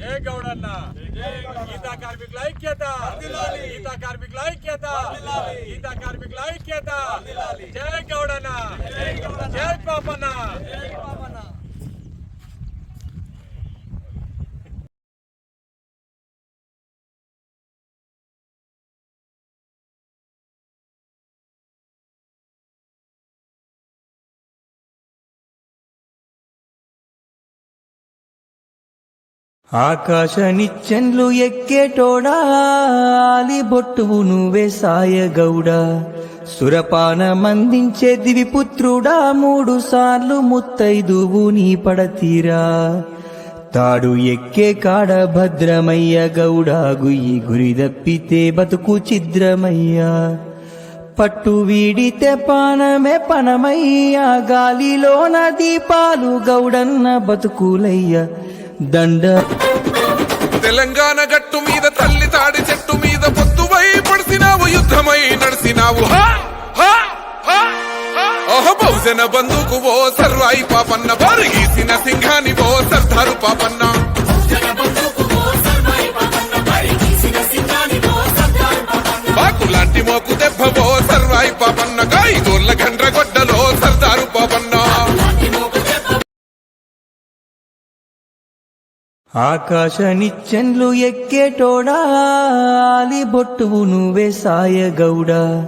జై గౌడన్న. గీతా కార్మికుల ఐక్యత. గీతా కార్మికుల ఐక్యత. గీతా కార్మికుల ఐక్యత. జై గౌడన్న. జై పాపన్న. ఆకాశ నిచ్చెన్లు ఎక్కేటోడా బొట్టువు నువ్వే సాయగౌడా. సురపాన మందించే దివిపుత్రుడా మూడు సార్లు ముత్తైదువు నీ పడతీరా. తాడు ఎక్కే కాడ భద్రమయ్య గౌడా గుయ్యి గురి దప్పితే బతుకు చిద్రమయ్యా. పట్టు వీడితే పానమే పనమయ్యా గాలిలోన దీపాలు గౌడన్న బతుకులయ్య. దండ. తెలంగాణ గట్టు మీద తల్లి తాడి చెట్టు మీద పొద్దువై పడిసినావు యుద్ధమై నడిసినావు. బహుజన బంధుకు ఓ సర్వాయి పాపన్న బారి గీసిన సింహాని ఓ సర్దారు పాపన్న. బాకులాంటి మోకు దెబ్బ ఓ సర్వాయి పాపన్న గాయి గోర్ల గండ్ర గొడ్డలో ఆకాశ నిచ్చెన్లు ఎక్కేటోడా బొట్టువు నువ్వే సాయగౌడా.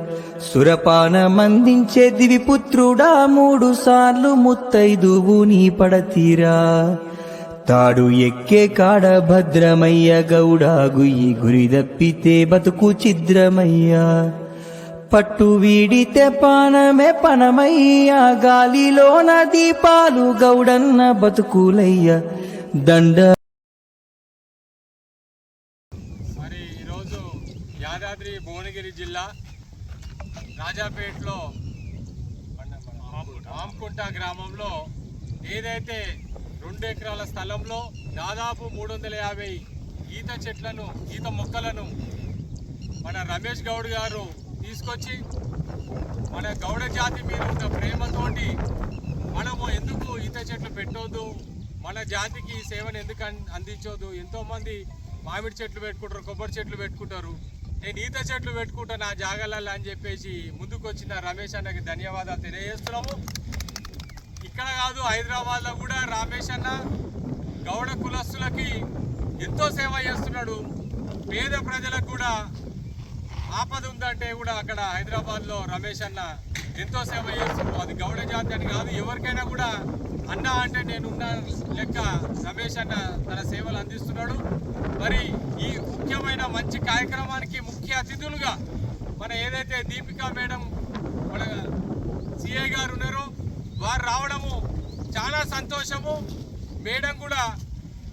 సురపాన మందించే దివిపుత్రుడా. మూడు సార్లు ముత్తైదువు నీ పడతీరా. తాడు ఎక్కే కాడ భద్రమయ్య గౌడా. గుయ్యి గురి దప్పితే బతుకు చిద్రమయ్యా. పట్టు వీడితే పానమే పనమయ్యా. గాలిలోన దీపాలు గౌడన్న బతుకులయ్య. దండ మరి ఈరోజు యాదాద్రి భువనగిరి జిల్లా రాజాపేటలో ఆమ్కుంట గ్రామంలో ఏదైతే రెండు ఎకరాల స్థలంలో దాదాపు మూడు వందల యాభై ఈత చెట్లను ఈత మొక్కలను మన రమేష్ గౌడ్ గారు తీసుకొచ్చి మన గౌడ జాతి మీద ఉన్న ప్రేమతోటి మనము ఎందుకు ఈత చెట్లు పెట్టొద్దు మన జాతికి సేవను ఎందుకు అందించొద్దు ఎంతోమంది మామిడి చెట్లు పెట్టుకుంటారు కొబ్బరి చెట్లు పెట్టుకుంటారు. నేను ఈత చెట్లు పెట్టుకుంటా నా జాగాలలో అని చెప్పేసి ముందుకు వచ్చిన రమేష్ అన్నకి ధన్యవాదాలు తెలియజేస్తున్నాము. ఇక్కడ కాదు హైదరాబాద్లో కూడా రమేష్ అన్న గౌడ కులస్తులకి ఎంతో సేవ చేస్తున్నాడు. పేద ప్రజలకు కూడా ఆపద ఉందంటే కూడా అక్కడ హైదరాబాద్లో రమేష్ అన్న ఎంతో సేవ చేస్తున్నాడు. అది గౌడ జాతి అని కాదు ఎవరికైనా కూడా అన్న అంటే నేనున్న లెక్క రమేష్ అన్న తన సేవలు అందిస్తున్నాడు. మరి ఈ ముఖ్యమైన మంచి కార్యక్రమానికి ముఖ్య అతిథులుగా మన ఏదైతే దీపికా మేడం మన సిఐ గారు ఉన్నారో వారు రావడము చాలా సంతోషము. మేడం కూడా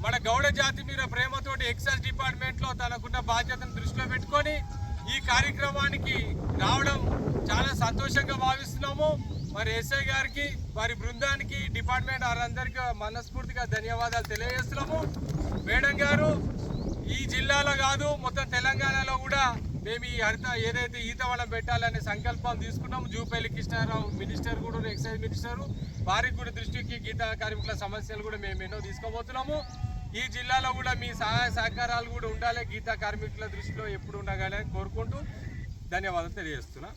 మన గౌడ జాతి మీద ప్రేమతోటి ఎక్సైజ్ డిపార్ట్మెంట్లో తనకున్న బాధ్యతను దృష్టిలో పెట్టుకొని ఈ కార్యక్రమానికి రావడం చాలా సంతోషంగా భావిస్తున్నాము. మరి ఎస్ఐ గారికి వారి బృందానికి డిపార్ట్మెంట్ వారందరికీ మనస్ఫూర్తిగా ధన్యవాదాలు తెలియజేస్తున్నాము. మేడం గారు ఈ జిల్లాలో కాదు మొత్తం తెలంగాణలో కూడా మేము ఈ హరిత ఏదైతే ఈతవనం పెట్టాలనే సంకల్పం తీసుకున్నాము జూపల్లి కృష్ణారావు మినిస్టర్ కూడా ఎక్సైజ్ మినిస్టర్. వారికి కూడా దృష్టికి గీత కార్మికుల సమస్యలు కూడా మేము ఎన్నో తీసుకోబోతున్నాము ఈ జిల్లాలో కూడా మీ సహాయ సహకారాలు కూడా ఉండాలి గీతా కార్మికుల దృష్టిలో ఎప్పుడు ఉండగానే కోరుకుంటూ ధన్యవాదాలు తెలియజేస్తున్నాను